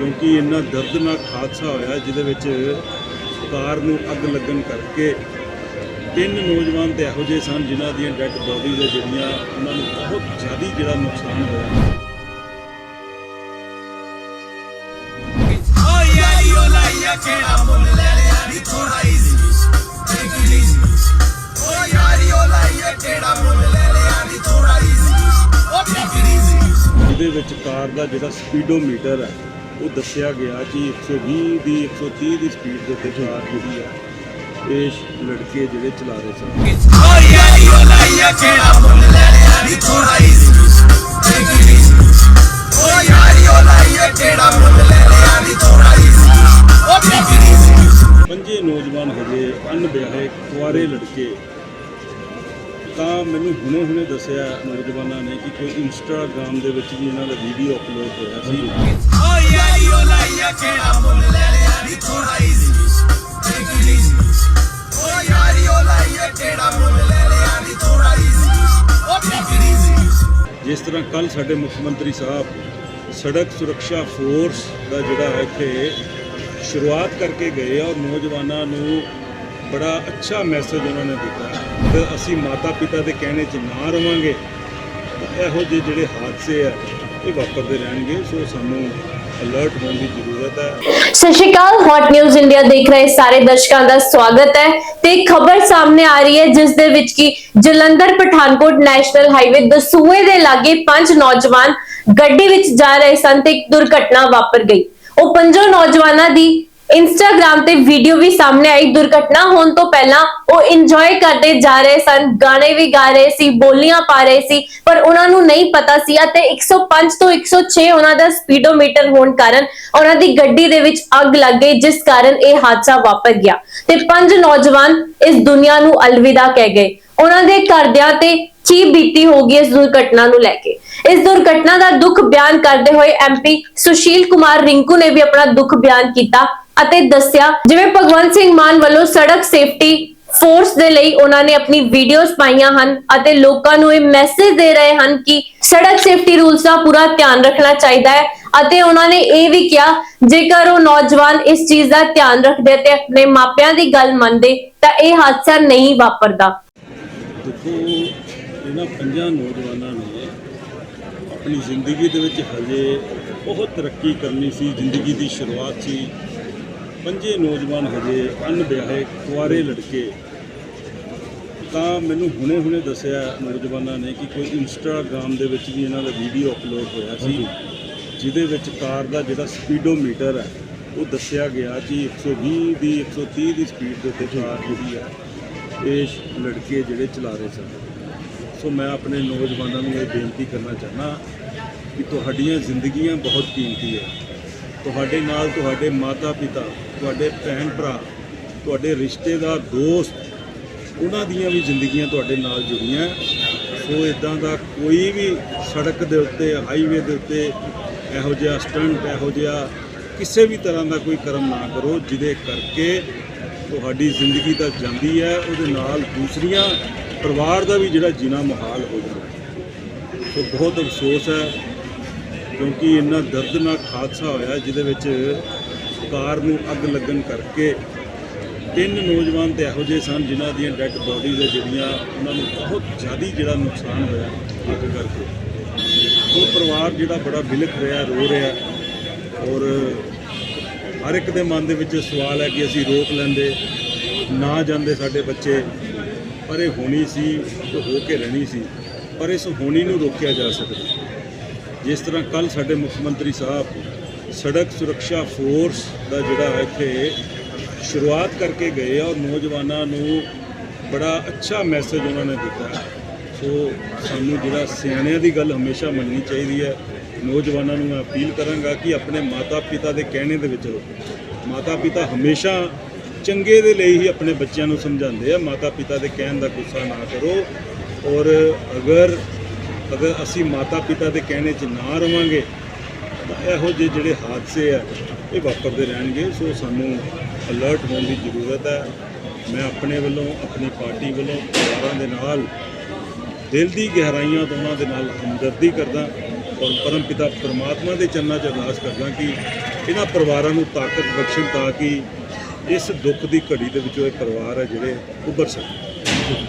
ਕਿਉਂਕਿ ਇੰਨਾ ਦਰਦਨਾਕ ਹਾਦਸਾ ਹੋਇਆ ਜਿਹਦੇ ਵਿੱਚ ਕਾਰ ਨੂੰ ਅੱਗ ਲੱਗਣ ਕਰਕੇ ਤਿੰਨ ਨੌਜਵਾਨ ਤੇ ਇਹੋ ਜਿਹੇ ਸਨ ਜਿਨ੍ਹਾਂ ਦੀਆਂ ਡੈੱਡ ਬੋਡੀਜ਼ ਜਿਹੜੀਆਂ ਉਹਨਾਂ ਨੂੰ ਬਹੁਤ ਜ਼ਿਆਦਾ ਜਿਹੜਾ ਨੁਕਸਾਨ ਹੋਇਆ। ਕਿਹੜਾ ਮੁੱਲ ਲੈ ਲਿਆ ਨੀ ਥੋੜਾ ਈਜ਼ੀ ਟੇਕ ਇਟ ਈਜ਼ੀ ਓ ਯਾਰੀ ਓ ਲਾਈਆ ਕਿਹੜਾ ਮੁੱਲ ਲੈ ਲਿਆ ਨੀ ਥੋੜਾ ਈਜ਼ੀ ਓ ਟੇਕ ਇਟ ਈਜ਼ੀ ਜਿਹਦੇ ਵਿੱਚ ਕਾਰ ਦਾ ਜਿਹੜਾ ਸਪੀਡੋਮੀਟਰ ਹੈ ਉਹ ਦੱਸਿਆ ਗਿਆ ਕਿ 120 ਦੀ 130 ਦੀ ਸਪੀਡ ਦੇ ਉੱਤੇ ਕਾਰ ਜਿਹੜੀ ਹੈ ਇਹ ਲੜਕੇ ਜਿਹੜੇ ਚਲਾ ਰਹੇ ਸਨ। ਓ ਪੰਜੇ ਨੌਜਵਾਨ ਹਜੇ ਅਣਵਿਆਹੇ ਕੁਆਰੇ ਲੜਕੇ। ਤਾਂ ਮੈਨੂੰ ਹੁਣੇ ਹੁਣੇ ਦੱਸਿਆ ਨੌਜਵਾਨਾਂ ਨੇ ਕਿ ਕੋਈ ਇੰਸਟਾਗ੍ਰਾਮ ਦੇ ਵਿੱਚ ਵੀ ਇਹਨਾਂ ਦਾ ਵੀਡੀਓ ਅਪਲੋਡ ਹੋਇਆ ਸੀ। ਓ ਯਾਰੀ ਓ ਲਾਈਆ ਕਿਹੜਾ ਮੁੱਲ ਲੈ ਲਿਆ ਨੀ ਥੋੜਾ ਈਜ਼ੀ ਟੇਕ ਇਟ ਈਜ਼ੀ ਓ ਯਾਰੀ ਓ ਲਾਈਆ ਕਿਹੜਾ ਮੁੱਲ ਲੈ ਲਿਆ ਨੀ ਥੋੜਾ ਈਜ਼ੀ ਓ ਟੇਕ ਇਟ ਈਜ਼ੀ ਜਿਸ ਤਰ੍ਹਾਂ ਕੱਲ ਸਾਡੇ ਮੁੱਖ ਮੰਤਰੀ ਸਾਹਿਬ ਸੜਕ ਸੁਰੱਖਿਆ ਫੋਰਸ ਦਾ ਜਿਹੜਾ ਇੱਥੇ ਸ਼ੁਰੂਆਤ ਕਰਕੇ ਗਏ ਔਰ ਨੌਜਵਾਨਾਂ ਨੂੰ ਬੜਾ ਅੱਛਾ ਮੈਸੇਜ ਉਹਨਾਂ ਨੇ ਦਿੱਤਾ। ਤੇ ਅਸੀਂ ਮਾਤਾ ਪਿਤਾ ਦੇ ਕਹਿਣੇ 'ਚ ਨਾ ਰਵਾਂਗੇ ਇਹੋ ਜਿਹੇ ਜਿਹੜੇ ਹਾਦਸੇ ਆ, ਇਹ ਵਾਪਰਦੇ ਰਹਿਣਗੇ। ਸੋ ਸਾਨੂੰ ਅਲਰਟ ਹੋਣ ਦੀ ਜ਼ਰੂਰਤ ਹੈ। ਸਤਿ ਸ਼੍ਰੀ ਅਕਾਲ ਹੌਟ ਨਿਊਜ਼ ਇੰਡੀਆ ਦੇਖ ਰਹੇ ਸਾਰੇ ਦਰਸ਼ਕਾਂ ਦਾ ਸਵਾਗਤ ਹੈ। ਤੇ ਖਬਰ ਸਾਹਮਣੇ ਆ ਰਹੀ ਹੈ, ਜਿਸ ਦੇ ਵਿੱਚ ਕਿ ਜਲੰਧਰ ਪਠਾਨਕੋਟ ਨੈਸ਼ਨਲ ਹਾਈਵੇ ਦਸੂਏ ਦੇ ਲਾਗੇ ਪੰਜ ਨੌਜਵਾਨ ਗੱਡੀ ਵਿੱਚ ਜਾ ਰਹੇ ਸਨ ਤੇ ਇੱਕ ਦੁਰਘਟਨਾ ਵਾਪਰ ਗਈ। ਉਹ ਪੰਜੋਂ ਨੌਜਵਾਨਾਂ ਦੀ ਇੰਸਟਾਗ੍ਰam ਤੇ ਵੀਡੀਓ ਵੀ ਸਾਹਮਣੇ ਆਈ। ਦੁਰਘਟਨਾ ਹੋਣ ਤੋਂ ਪਹਿਲਾਂ ਉਹ ਇੰਜੋਏ ਕਰਦੇ ਜਾ ਰਹੇ ਸਨ। ਗਾਣੇ ਵੀ ਗਾ ਰਹੇ ਸੀ, ਬੋਲੀਆਂ ਪਾ ਰਹੇ ਸੀ, ਪਰ ਉਹਨਾਂ ਨੂੰ ਨਹੀਂ ਪਤਾ ਸੀ ਅਤੇ 105 ਤੋਂ 106 ਉਹਨਾਂ ਦਾ ਸਪੀਡੋਮੀਟਰ ਹੋਣ ਕਾਰਨ ਉਹਨਾਂ ਦੀ ਗੱਡੀ ਦੇ ਵਿੱਚ ਅੱਗ ਲੱਗ ਗਈ, ਜਿਸ ਕਾਰਨ ਇਹ ਹਾਦਸਾ ਵਾਪਰ ਗਿਆ। ਤੇ ਪੰਜ ਨੌਜਵਾਨ ਇਸ ਦੁਨੀਆ ਨੂੰ ਅਲਵਿਦਾ ਕਹਿ ਗਏ। ਉਹਨਾਂ ਦੇ ਘਰਦਿਆਂ ਤੇ ਕੀ ਬੀਤੀ ਹੋਗੀ ਇਸ ਦੁਰਘਟਨਾ ਨੂੰ ਲੈ ਕੇ? ਇਸ ਦੁਰਘਟਨਾ ਦਾ ਦੁੱਖ ਬਿਆਨ ਕਰਦੇ ਹੋਏ ਐਮਪੀ ਸੁਸ਼ੀਲ ਕੁਮਾਰ ਰਿੰਕੂ ਨੇ ਵੀ ਆਪਣਾ ਦੁੱਖ ਬਿਆਨ ਕੀਤਾ। ਅਤੇ ਦੱਸਿਆ, ਜਿਵੇਂ ਭਗਵੰਤ ਸਿੰਘ ਮਾਨ ਵੱਲੋਂ ਸੜਕ ਸੇਫਟੀ ਫੋਰਸ ਦੇ ਲਈ ਉਹਨਾਂ ਨੇ ਆਪਣੀ ਵੀਡੀਓਜ਼ ਪਾਈਆਂ ਹਨ ਅਤੇ ਲੋਕਾਂ ਨੂੰ ਇਹ ਮੈਸੇਜ ਦੇ ਰਹੇ ਹਨ ਕਿ ਸੜਕ ਸੇਫਟੀ ਰੂਲਸ ਦਾ ਪੂਰਾ ਧਿਆਨ ਰੱਖਣਾ ਚਾਹੀਦਾ ਹੈ ਅਤੇ ਉਹਨਾਂ ਨੇ ਇਹ ਵੀ ਕਿਹਾ, ਜੇਕਰ ਉਹ ਨੌਜਵਾਨ ਇਸ ਚੀਜ਼ ਦਾ ਧਿਆਨ ਰੱਖਦੇ ਤੇ ਆਪਣੇ ਮਾਪਿਆਂ ਦੀ ਗੱਲ ਮੰਨਦੇ, ਤਾਂ ਇਹ ਹਾਦਸਾ ਨਹੀਂ ਵਾਪਰਦਾ। ਦੇਖੋ, ਇਹਨਾਂ ਪੰਜਾਂ ਨੌਜਵਾਨਾਂ ਨੇ ਆਪਣੀ ਜ਼ਿੰਦਗੀ ਦੇ ਵਿੱਚ ਹਜੇ ਬਹੁਤ ਤਰੱਕੀ ਕਰਨੀ ਸੀ, ਜ਼ਿੰਦਗੀ ਦੀ ਸ਼ੁਰੂਆਤ ਸੀ। ਪੰਜੇ ਨੌਜਵਾਨ ਹਜੇ ਅਣਵਿਆਹੇ ਕੁਆਰੇ ਲੜਕੇ। ਤਾਂ ਮੈਨੂੰ ਹੁਣੇ ਹੁਣੇ ਦੱਸਿਆ ਨੌਜਵਾਨਾਂ ਨੇ ਕਿ ਕੋਈ ਇੰਸਟਾਗ੍ਰਾਮ ਦੇ ਵਿੱਚ ਵੀ ਇਹਨਾਂ ਦਾ ਵੀਡੀਓ ਅਪਲੋਡ ਹੋਇਆ ਸੀ ਜਿਹਦੇ ਵਿੱਚ ਕਾਰ ਦਾ ਜਿਹੜਾ ਸਪੀਡੋਮੀਟਰ ਹੈ ਉਹ ਦੱਸਿਆ ਗਿਆ ਕਿ 120 ਦੀ 130 ਦੀ ਸਪੀਡ ਦੇ ਉੱਤੇ ਕਾਰ ਜਿਹੜੀ ਹੈ ਇਹ ਲੜਕੇ ਜਿਹੜੇ ਚਲਾ ਰਹੇ ਸਨ। ਸੋ ਮੈਂ ਆਪਣੇ ਨੌਜਵਾਨਾਂ ਨੂੰ ਇਹ ਬੇਨਤੀ ਕਰਨਾ ਚਾਹਨਾ ਕਿ ਤੁਹਾਡੀਆਂ ਜ਼ਿੰਦਗੀਆਂ ਬਹੁਤ ਕੀਮਤੀ ਹੈ। ਤੁਹਾਡੇ ਨਾਲ ਤੁਹਾਡੇ ਮਾਤਾ ਪਿਤਾ ਤੁਹਾਡੇ ਭੈਣ ਭਰਾ, ਤੁਹਾਡੇ ਰਿਸ਼ਤੇਦਾਰ, ਦੋਸਤ, ਉਹਨਾਂ ਦੀਆਂ ਵੀ ਜ਼ਿੰਦਗੀਆਂ ਤੁਹਾਡੇ ਨਾਲ ਜੁੜੀਆਂ। ਸੋ ਇਦਾਂ ਦਾ ਕੋਈ ਵੀ ਸੜਕ ਦੇ ਉੱਤੇ ਹਾਈਵੇ ਦੇ ਉੱਤੇ ਇਹੋ ਜਿਹਾ ਸਟੰਟ ਇਹੋ ਜਿਹਾ ਕਿਸੇ ਵੀ ਤਰ੍ਹਾਂ ਦਾ ਕੋਈ ਕਰਮ ਨਾ ਕਰੋ, ਜਿਹਦੇ ਕਰਕੇ ਤੁਹਾਡੀ ਜ਼ਿੰਦਗੀ ਤਾਂ ਜਾਂਦੀ ਹੈ, ਉਹਦੇ ਨਾਲ ਦੂਸਰੀਆਂ ਪਰਿਵਾਰ ਦਾ ਵੀ ਜਿਹੜਾ ਜੀਣਾ ਮੁਹਾਲ ਹੋ ਜਾਂਦਾ। ਸੋ ਬਹੁਤ ਅਫਸੋਸ ਹੈ, ਕਿਉਂਕਿ ਇੰਨਾ ਦਰਦਨਾਕ ਹਾਦਸਾ ਹੋਇਆ, ਜਿਹਦੇ ਵਿੱਚ ਕਾਰ ਨੂੰ ਅੱਗ ਲੱਗਣ ਕਰਕੇ ਤਿੰਨ ਨੌਜਵਾਨ ਤੇ ਇਹੋ ਜਿਹੇ ਸਨ ਜਿਨ੍ਹਾਂ ਦੀਆਂ ਡੈੱਡ ਬੋਡੀਜ਼ ਹੈ, ਜਿਹੜੀਆਂ ਉਹਨਾਂ ਨੂੰ ਬਹੁਤ ਜ਼ਿਆਦਾ ਜਿਹੜਾ ਨੁਕਸਾਨ ਹੋਇਆ ਅੱਗ ਕਰਕੇ। ਉਹ ਪਰਿਵਾਰ ਜਿਹੜਾ ਬੜਾ ਬਿਲਖ ਰਿਹਾ, ਰੋ ਰਿਹਾ। ਔਰ ਹਰ ਇੱਕ ਦੇ ਮਨ ਦੇ ਵਿੱਚ ਸਵਾਲ ਹੈ ਕਿ ਅਸੀਂ ਰੋਕ ਲੈਂਦੇ, ਨਾ ਜਾਂਦੇ ਸਾਡੇ ਬੱਚੇ। ਪਰ ਇਹ ਹੋਣੀ ਸੀ ਤੇ ਹੋ ਕੇ ਰਹਿਣੀ ਸੀ। ਪਰ ਇਸ ਹੋਣੀ ਨੂੰ ਰੋਕਿਆ ਜਾ ਸਕਦਾ। ਜਿਸ ਤਰ੍ਹਾਂ ਕੱਲ ਸਾਡੇ ਮੁੱਖ ਮੰਤਰੀ ਸਾਹਿਬ ਸੜਕ ਸੁਰੱਖਿਆ ਫੋਰਸ ਦਾ ਜਿਹੜਾ ਇੱਥੇ ਸ਼ੁਰੂਆਤ ਕਰਕੇ ਗਏ ਆ ਔਰ ਨੌਜਵਾਨਾਂ ਨੂੰ ਬੜਾ ਅੱਛਾ ਮੈਸੇਜ ਉਹਨਾਂ ਨੇ ਦਿੱਤਾ। ਸੋ ਸਾਨੂੰ ਜਿਹੜਾ ਸਿਆਣਿਆਂ ਦੀ ਗੱਲ ਹਮੇਸ਼ਾ ਮੰਨਣੀ ਚਾਹੀਦੀ ਹੈ। ਨੌਜਵਾਨਾਂ ਨੂੰ ਮੈਂ ਅਪੀਲ ਕਰਾਂਗਾ ਕਿ ਆਪਣੇ ਮਾਤਾ ਪਿਤਾ ਦੇ ਕਹਿਣੇ ਦੇ ਵਿੱਚ ਰਹੋ। ਮਾਤਾ ਪਿਤਾ ਹਮੇਸ਼ਾ ਚੰਗੇ ਦੇ ਲਈ ਹੀ ਆਪਣੇ ਬੱਚਿਆਂ ਨੂੰ ਸਮਝਾਉਂਦੇ ਆ। ਮਾਤਾ ਪਿਤਾ ਦੇ ਕਹਿਣ ਦਾ ਗੁੱਸਾ ਨਾ ਕਰੋ। ਔਰ ਅਗਰ ਅਗਰ ਅਸੀਂ ਮਾਤਾ ਪਿਤਾ ਦੇ ਕਹਿਣੇ 'ਚ ਨਾ ਰਵਾਂਗੇ ਤਾਂ ਇਹੋ ਜਿਹੇ ਜਿਹੜੇ ਹਾਦਸੇ ਆ, ਇਹ ਵਾਪਰਦੇ ਰਹਿਣਗੇ। ਸੋ ਸਾਨੂੰ ਅਲਰਟ ਹੋਣ ਦੀ ਜ਼ਰੂਰਤ ਹੈ ਮੈਂ ਆਪਣੇ ਵੱਲੋਂ, ਆਪਣੀ ਪਾਰਟੀ ਵੱਲੋਂ ਪਰਿਵਾਰਾਂ ਦੇ ਨਾਲ, ਦਿਲ ਦੀ ਗਹਿਰਾਈਆਂ ਤੋਂ ਉਹਨਾਂ ਦੇ ਨਾਲ ਹਮਦਰਦੀ ਕਰਦਾ ਔਰ ਪਰਮ ਪਿਤਾ ਪਰਮਾਤਮਾ ਦੇ ਚਰਨਾਂ 'ਚ ਅਰਦਾਸ ਕਰਦਾ ਕਿ ਇਹਨਾਂ ਪਰਿਵਾਰਾਂ ਨੂੰ ਤਾਕਤ ਬਖਸ਼ਣ ਤਾਂ ਕਿ ਇਸ ਦੁੱਖ ਦੀ ਘੜੀ ਦੇ ਵਿੱਚੋਂ ਇਹ ਪਰਿਵਾਰ ਹੈ ਜਿਹੜੇ ਉੱਭਰ ਸਕਣ।